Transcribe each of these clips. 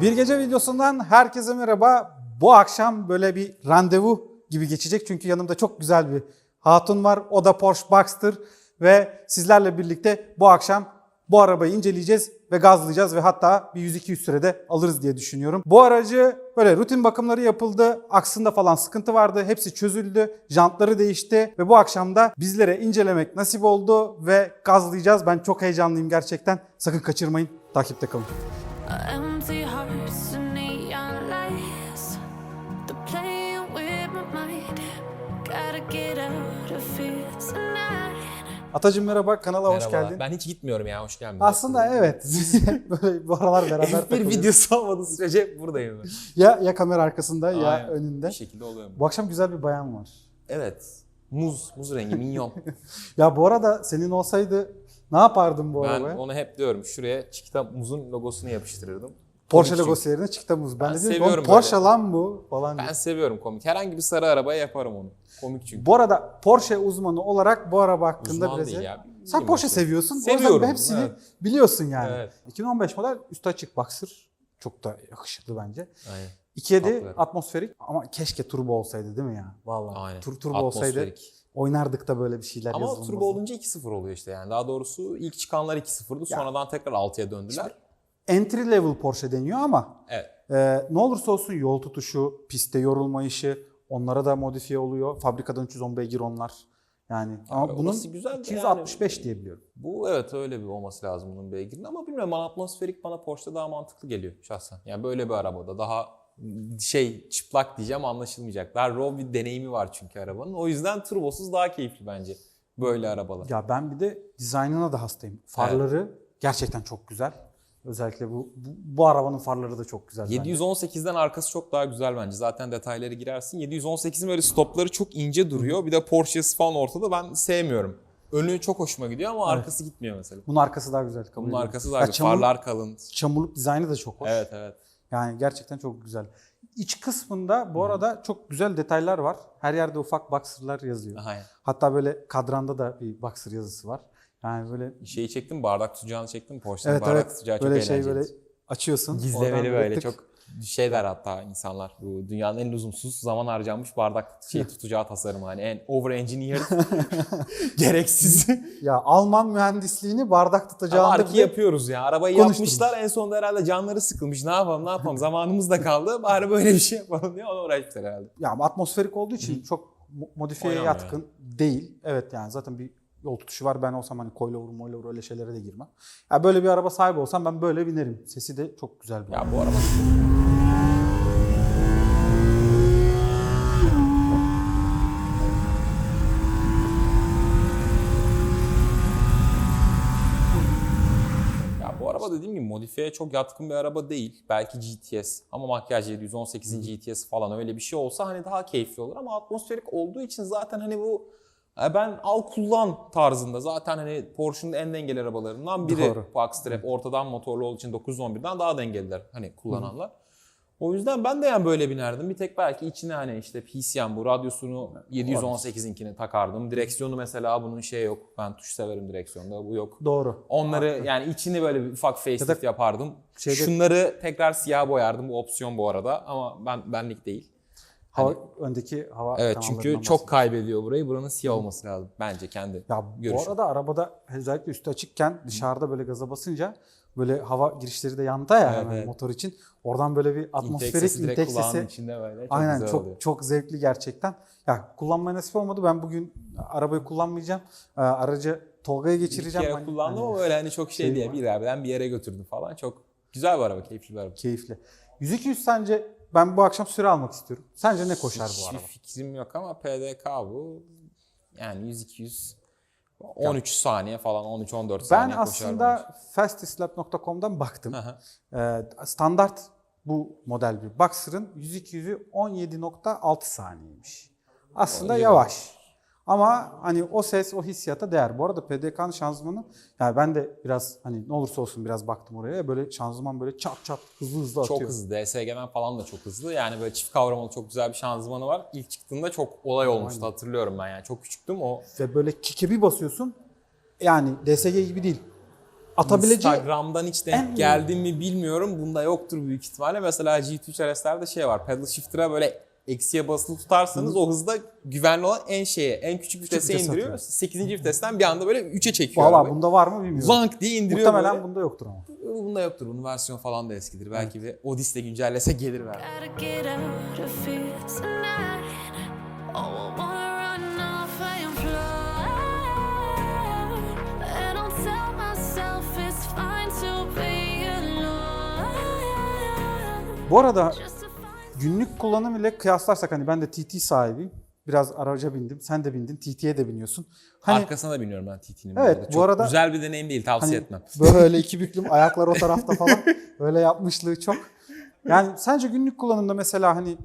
Bir gece videosundan herkese merhaba. Bu akşam böyle bir randevu gibi geçecek çünkü yanımda çok güzel bir hatun var. O da Porsche Boxster ve sizlerle birlikte bu akşam bu arabayı inceleyeceğiz ve gazlayacağız ve hatta bir 100-200 sürede alırız diye düşünüyorum. Bu aracı böyle rutin bakımları yapıldı. Aksında falan sıkıntı vardı. Hepsi çözüldü. Jantları değişti ve bu akşam da bizlere incelemek nasip oldu ve gazlayacağız. Ben çok heyecanlıyım gerçekten. Sakın kaçırmayın. Takipte kalın. Atacığım merhaba, kanala hoş Merhabalar. geldin. Ben hiç gitmiyorum ya, hoş geldin. Aslında evet. böyle bu aralar beraber F1 takılıyoruz. videosu olmadığı sürece buradayım. ben. Ya, ya kamera arkasında ya Aynen. önünde. Bir şekilde oluyor? Bu akşam güzel bir bayan var. Evet. Muz, muz rengi, minyon. Ya bu arada senin olsaydı ne yapardın bu ben arabaya? onu hep diyorum. Şuraya Çikita muzun logosunu yapıştırırdım. Porsche logosu yerine çıktı muz. Ben, Ben de dedim seviyorum "Oğlum Porsche böyle." lan bu falan. diye. Ben seviyorum komik. Herhangi bir sarı arabaya yaparım onu. Komik çünkü. Bu arada Porsche uzmanı olarak bu araba hakkında Uzman biraz... değil ya. Sen Bir Porsche seviyorsun. O Seviyorum, yüzden hepsini evet. biliyorsun yani. Evet. 2015 model üstü açık Boxer. Çok da yakışıklı bence. Aynen. 2.7 Katılıyorum. atmosferik ama keşke turbo olsaydı değil mi ya? Vallahi. Aynen. Tur, turbo olsaydı oynardık da böyle bir şeyler Ama turbo olunca 2.0 oluyor işte yani. Daha doğrusu ilk çıkanlar 2.0'dı. Sonradan tekrar 6'ya döndüler. Entry level Porsche deniyor ama Evet. e, ne olursa olsun yol tutuşu, pistte yorulma işi onlara da modifiye oluyor. Fabrikadan 310 beygir onlar. Yani ama bunun güzel de 265 yani- diye biliyorum. Bu evet öyle bir olması lazım bunun beygirinin ama bilmiyorum bana atmosferik bana Porsche'da daha mantıklı geliyor şahsen. Yani böyle bir arabada daha şey çıplak diyeceğim anlaşılmayacak. Daha raw bir deneyimi var çünkü arabanın. O yüzden turbosuz daha keyifli bence böyle arabalar. Ya ben bir de dizaynına da hastayım. Farları gerçekten çok güzel. Özellikle bu, bu bu arabanın farları da çok güzel. bence. 718'den arkası çok daha güzel bence. Zaten detayları girersin. 718'in böyle stopları çok ince duruyor. Bir de Porsche'si falan ortada. Ben sevmiyorum. Önü çok hoşuma gidiyor ama arkası gitmiyor mesela. Bunun arkası daha güzel. Kabul Bunun ediyorum. arkası daha Ya güzel. çamur- Farlar kalın. Çamurluk dizaynı da çok hoş. Evet evet. Yani gerçekten çok güzel. İç kısmında bu arada çok güzel detaylar var. Her yerde ufak boxer'lar yazıyor. Aynen. Hatta böyle kadranda da bir boxer yazısı var. Yani böyle Şeyi çektim bardak tutacağını çektim. Porsche'nin evet bardak evet tutacağı çok böyle şey eğlenceli. böyle açıyorsun. Gizlemeli böyle tık. çok şey der hatta insanlar. Bu dünyanın en lüzumsuz zaman harcanmış bardak şey tutacağı tasarım hani en over engineered gereksiz. Ya Alman mühendisliğini bardak Ama tutacağında arki bile- yapıyoruz ya. Arabayı yapmışlar en sonunda herhalde canları sıkılmış. Ne yapalım ne yapalım zamanımız da kaldı. Bari böyle bir şey yapalım diye ona uğraşmışlar herhalde. ya atmosferik olduğu için çok mo- modifiyeye Oynamıyor yatkın değil. Evet yani zaten bir yol tutuşu var. Ben olsam hani coilover moilover öyle şeylere de girmem. Ya böyle bir araba sahibi olsam ben böyle binerim. Sesi de çok güzel bir Ya bu araba araba dediğim gibi modifiyeye çok yatkın bir araba değil. Belki GTS ama makyaj 718'in GTS falan öyle bir şey olsa hani daha keyifli olur ama atmosferik olduğu için zaten hani bu ben al kullan tarzında zaten hani Porsche'un en dengeli arabalarından biri. Doğru. Hep ortadan motorlu olduğu için 911'den daha dengeliler hani kullananlar. O yüzden ben de yani böyle binerdim. Bir tek belki içine hani işte PCM bu radyosunu 718'inkini takardım. Direksiyonu mesela bunun şey yok. Ben tuş severim direksiyonda bu yok. Doğru. Onları yani içini böyle bir ufak facelift yapardım. şeyde- Şunları tekrar siyah boyardım. Bu opsiyon bu arada ama ben benlik değil. Hava, öndeki hava Evet çünkü çok kaybediyor burayı. Buranın siyah olması lazım bence kendi. Ya bu görüşüm. arada arabada özellikle üstü açıkken dışarıda böyle gaza basınca böyle hava girişleri de yanda ya Evet, hemen evet. motor için. Oradan böyle bir atmosferik intek sesi. içinde böyle çok Aynen güzel çok oluyor. çok zevkli gerçekten. Ya kullanmaya nasip olmadı. Ben bugün arabayı kullanmayacağım. Ee, Aracı Tolga'ya Bir geçireceğim. kere Hani- kullandım hani ama öyle hani çok şey, şey diye var. bir yerden bir yere götürdüm falan. Çok güzel bir araba, keyifli bir araba. Keyifli. 100-200 sence ben bu akşam süre almak istiyorum. Sence ne koşar bu Hiçbir araba? fikrim yok ama PDK bu. Yani 100-200 13 saniye falan 13-14 Ben saniye koşar aslında fastislab.com'dan baktım. Ee, standart bu model bir Boxer'ın 100-200'ü 17.6 saniyeymiş. Aslında yavaş. Ama hani o ses, o hissiyata değer. Bu arada PDK'nın şanzımanı, yani ben de biraz hani ne olursa olsun biraz baktım oraya. Böyle şanzıman böyle çat çat hızlı hızlı atıyor. Çok hızlı. DSG'den falan da çok hızlı. Yani böyle çift kavramalı çok güzel bir şanzımanı var. İlk çıktığında çok olay olmuştu hatırlıyorum ben yani. Çok küçüktüm o. Ve böyle kike bir basıyorsun. Yani DSG gibi değil. atabileceği Instagram'dan hiç en- denk geldim mi bilmiyorum. Bunda yoktur büyük ihtimalle. Mesela GT3 RS'lerde şey var. Pedal shifter'a böyle eksiye basılı tutarsanız o hızda güvenli olan en şeye, en küçük vitese vites indiriyor. atıyor. 8. vitesten bir anda böyle 3'e çekiyor. Valla bunda var mı bilmiyorum. Zank diye indiriyor Muhtemelen böyle. bunda yoktur ama. Bunda yoktur. Bunun versiyon falan da eskidir. Belki bir Odyssey de güncellese gelir belki. Oh, I wanna run off and fly. And I'll tell myself it's fine to be alone. Bu arada günlük kullanım ile kıyaslarsak hani ben de TT sahibiyim. Biraz araca bindim. Sen de bindin. TT'ye de biniyorsun. Hani Arkasına da biniyorum ben TT'nin. Evet, arada. bu Çok arada- güzel bir deneyim değil. Tavsiye hani etmem. böyle iki büklüm ayaklar o tarafta falan öyle yapmışlığı çok. Yani sence günlük kullanımda mesela hani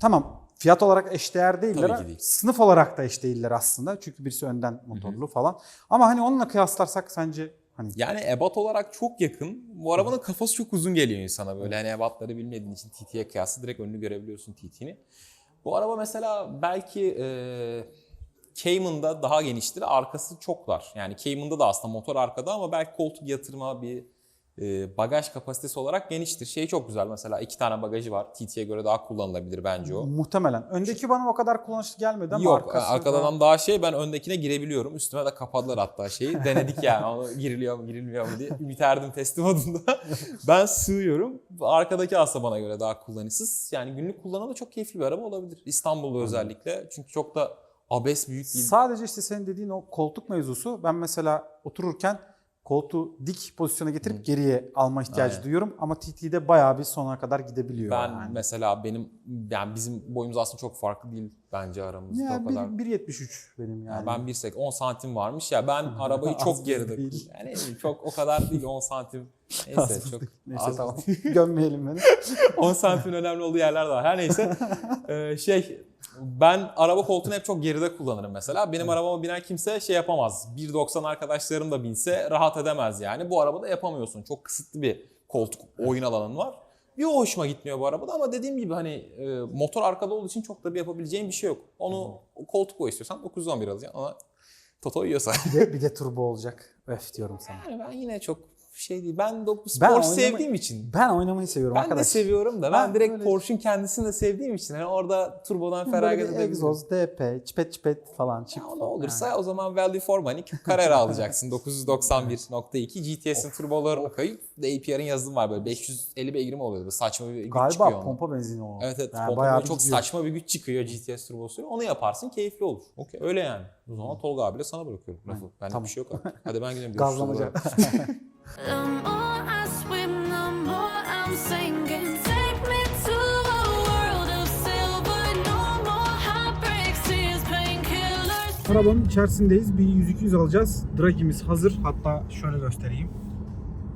tamam fiyat olarak eşdeğer değiller. Tabii ki değil. Sınıf olarak da eş değiller aslında. Çünkü birisi önden motorlu falan. Ama hani onunla kıyaslarsak sence hani Yani ebat olarak çok yakın. Bu arabanın kafası çok uzun geliyor insana böyle. Hani ebatları bilmediğin için TT'ye kıyasla direkt önünü görebiliyorsun TT'ni. Bu araba mesela belki e, Cayman'da daha geniştir. Arkası çok dar. Yani Cayman'da da aslında motor arkada ama belki koltuk yatırma bir bagaj kapasitesi olarak geniştir. Şey çok güzel mesela iki tane bagajı var. TT'ye göre daha kullanılabilir bence o. muhtemelen. Öndeki bana o kadar kullanışlı gelmedi ama Yok arkası arkadan daha- daha şey ben öndekine girebiliyorum. Üstüme de kapadılar hatta şeyi. Denedik yani onu giriliyor mu girilmiyor mu diye. Ümit Erdim teslim adında. ben sığıyorum. Arkadaki aslında bana göre daha kullanışsız. Yani günlük kullanımda çok keyifli bir araba olabilir. İstanbul'da özellikle. Çünkü çok da abes büyük değil. Sadece işte senin dediğin o koltuk mevzusu. Ben mesela otururken koltuğu dik pozisyona getirip geriye alma ihtiyacı Aynen. duyuyorum. Ama TT'de bayağı bir sonuna kadar gidebiliyor. ben yani. mesela benim yani bizim boyumuz aslında çok farklı değil bence aramızda Ya o kadar. bir- 1.73 benim yani. Yani ben 1.8 10 santim varmış ya ben arabayı çok geride değil. yani çok o kadar değil 10 santim neyse Az çok. Neyse az tamam. Gömmeyelim beni. 10 santimin önemli olduğu yerler de var. Her neyse. Ee, şey ben araba koltuğunu hep çok geride kullanırım mesela. Benim arabama binen kimse şey yapamaz. 1.90 arkadaşlarım da binse rahat edemez yani. Bu arabada yapamıyorsun. Çok kısıtlı bir koltuk oyun alanın var. Bir o hoşuma gitmiyor bu arabada ama dediğim gibi hani e, motor arkada olduğu için çok da bir yapabileceğim bir şey yok. Onu koltuk o istiyorsan 911 alacaksın ama Toto yiyorsa. Bir de, bir de turbo olacak. Öf diyorum sana. Yani ben yine çok şey değil. Ben de spor Ben oynama- sevdiğim için. Ben oynamayı seviyorum Ben arkadaş. de seviyorum da ben, Ben direkt böyle- Porsche'un kendisini de sevdiğim için hani orada turbodan feragat bir edebilirim. egzoz, DP, çipet çipet falan çık. Ya ne olursa yani. o zaman Valve Formanic Carrera alacaksın 991.2 GTS'in turboları kayıp APR'ın yazılımı var böyle 550 beygir mi oluyor böyle saçma bir güç Galiba çıkıyor ondan. pompa benzini o. Evet evet Yani pompa bir çok gidiyor. saçma bir güç çıkıyor GTS turbosuyla onu yaparsın keyifli olur. Okey öyle yani. O zaman Tolga abiyle sana bırakıyorum lafı. Bende tamam. bir şey yok artık. Hadi ben gidelim. Gazlamaca. Arabanın içerisindeyiz. Bir 100-200 alacağız. Dragimiz hazır. Hatta şöyle göstereyim.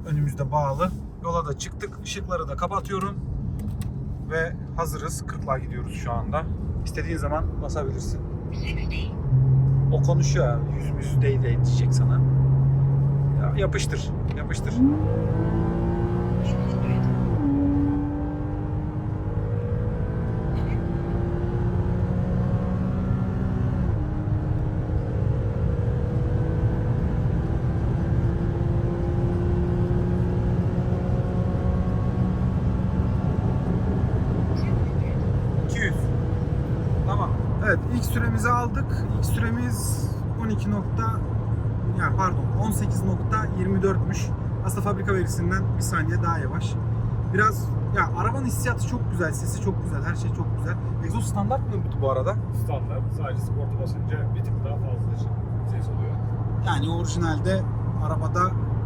Önümüzde bağlı. Yola da çıktık. Işıkları da kapatıyorum. Ve hazırız. 40'la gidiyoruz şu anda. İstediğin zaman basabilirsin. O konuşuyor. Yüz yüz değil değil diyecek sana. Ya yapıştır. Yapıştır. ...200. Tamam. Evet ilk süremizi aldık. İlk süremiz 12 nokta... Yani pardon 18.24'müş. Aslında fabrika verisinden bir saniye daha yavaş. Biraz ya arabanın hissiyatı çok güzel, sesi çok güzel, her şey çok güzel. Egzoz standart mı bu arada? standart. Sadece sporta basınca bir tık daha fazla ses oluyor. Yani orijinalde arabada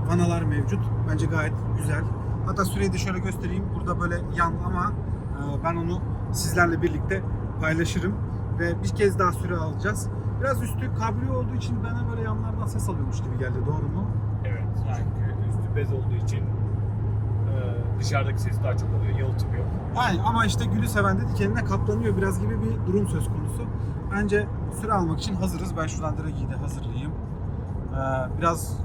vanalar mevcut. Bence gayet güzel. Hatta süreyi de şöyle göstereyim. Burada böyle yan ama e, ben onu sizlerle birlikte paylaşırım. Ve bir kez daha süre alacağız. Biraz üstü kabriyo olduğu için bana böyle yanlardan ses alıyormuş gibi geldi. Doğru mu? Evet. Çünkü üstü bez olduğu için e, dışarıdaki ses daha çok oluyor. Yalıtım yok. Yani ama işte gülü seven de dikenine katlanıyor biraz gibi bir durum söz konusu. Bence süre almak için hazırız. Ben şuradan Dragi'yi de hazırlayayım. Ee, biraz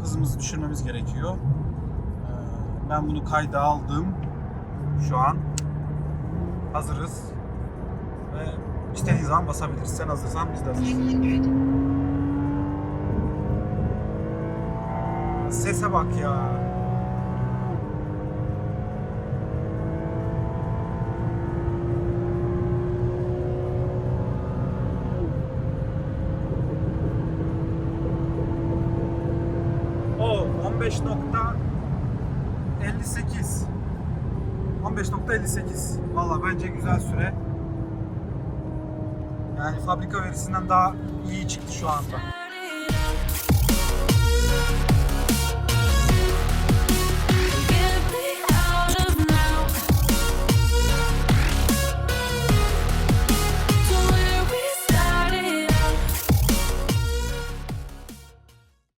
hızımızı düşürmemiz gerekiyor. Ee, ben bunu kayda aldım. Şu an hazırız. Ve istediğin zaman basabiliriz. Sen hazırsan biz de hazırız. Sese bak ya. O 15.58 15.58 Valla bence güzel süre. Yani fabrika verisinden daha iyi çıktı şu anda.